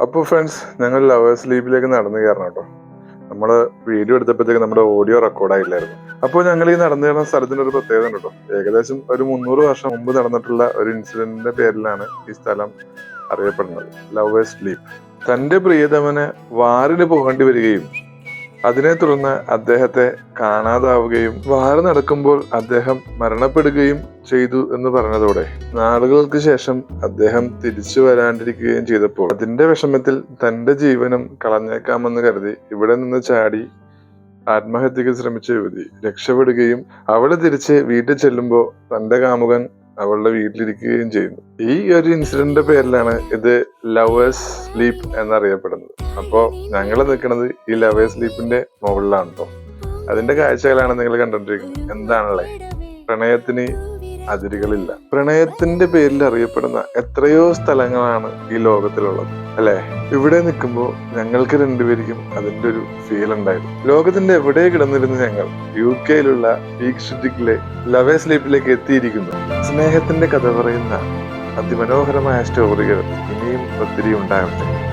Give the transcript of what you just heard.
അപ്പോൾ ഫ്രണ്ട്സ് ഞങ്ങൾ ലവേഴ്സ് ലീപ്പിലേക്ക് നടന്നു കയറണം കേട്ടോ. നമ്മൾ വീഡിയോ എടുത്തപ്പോഴത്തേക്ക് നമ്മുടെ ഓഡിയോ റെക്കോർഡായില്ലായിരുന്നു അപ്പോൾ ഞങ്ങൾ ഈ നടന്നു കയറുന്ന സ്ഥലത്തിന്റെ ഒരു പ്രത്യേകത കേട്ടോ. ഏകദേശം ഒരു മുന്നൂറ് വർഷം മുമ്പ് നടന്നിട്ടുള്ള ഒരു ഇൻസിഡന്റിന്റെ പേരിലാണ് ഈ സ്ഥലം അറിയപ്പെടുന്നത്. ലവേഴ്സ് ലീപ്പ് തന്റെ പ്രിയതമനെ വാറിന് പോകേണ്ടി വരികയും അതിനെ തുടർന്ന് അദ്ദേഹത്തെ കാണാതാവുകയും വാറ നടക്കുമ്പോൾ അദ്ദേഹം മരണപ്പെടുകയും ചെയ്തു എന്ന് പറഞ്ഞതോടെ നാളുകൾക്ക് ശേഷം അദ്ദേഹം തിരിച്ചു വരാണ്ടിരിക്കുകയും ചെയ്തപ്പോൾ അതിന്റെ വിഷമത്തിൽ തന്റെ ജീവനും കളഞ്ഞേക്കാമെന്ന് കരുതി ഇവിടെ നിന്ന് ചാടി ആത്മഹത്യക്ക് ശ്രമിച്ച യുവതി രക്ഷപ്പെടുകയും അവൾ തിരിച്ച് വീട്ടിൽ ചെല്ലുമ്പോൾ തന്റെ കാമുകൻ അവളുടെ വീട്ടിലിരിക്കുകയും ചെയ്യുന്നു. ഈ ഒരു ഇൻസിഡന്റിന്റെ പേരിലാണ് ഇത് ലവേഴ്സ് സ്ലീപ്പ് എന്നറിയപ്പെടുന്നത്. അപ്പോ ഞങ്ങൾ നിൽക്കുന്നത് ഈ ലവേഴ്സ് സ്ലീപ്പിന്റെ മുകളിലാണ് കേട്ടോ അതിന്റെ കാഴ്ചകളാണ് നിങ്ങൾ കണ്ടോണ്ടിരിക്കുന്നത് എന്താണല്ലേ പ്രണയത്തിന് അതിരുകളില്ല. പ്രണയത്തിന്റെ പേരിൽ അറിയപ്പെടുന്ന എത്രയോ സ്ഥലങ്ങളാണ് ഈ ലോകത്തിലുള്ളത് അല്ലെ? ഇവിടെ നിൽക്കുമ്പോൾ ഞങ്ങൾക്ക് രണ്ടുപേർക്കും അതിന്റെ ഒരു ഫീൽ ഉണ്ടായിരുന്നു. ലോകത്തിന്റെ എവിടെ കിടന്നിരുന്ന ഞങ്ങൾ? യു കെയിലുള്ള പീക്ക് ഷിറ്റിക്കിലെ ലവേ സ്ലീപ്പിലേക്ക് എത്തിയിരിക്കുന്നു. സ്നേഹത്തിന്റെ കഥ പറയുന്ന അതിമനോഹരമായ സ്റ്റോറികൾ ഇനിയും ഒത്തിരി ഉണ്ടാകട്ടെ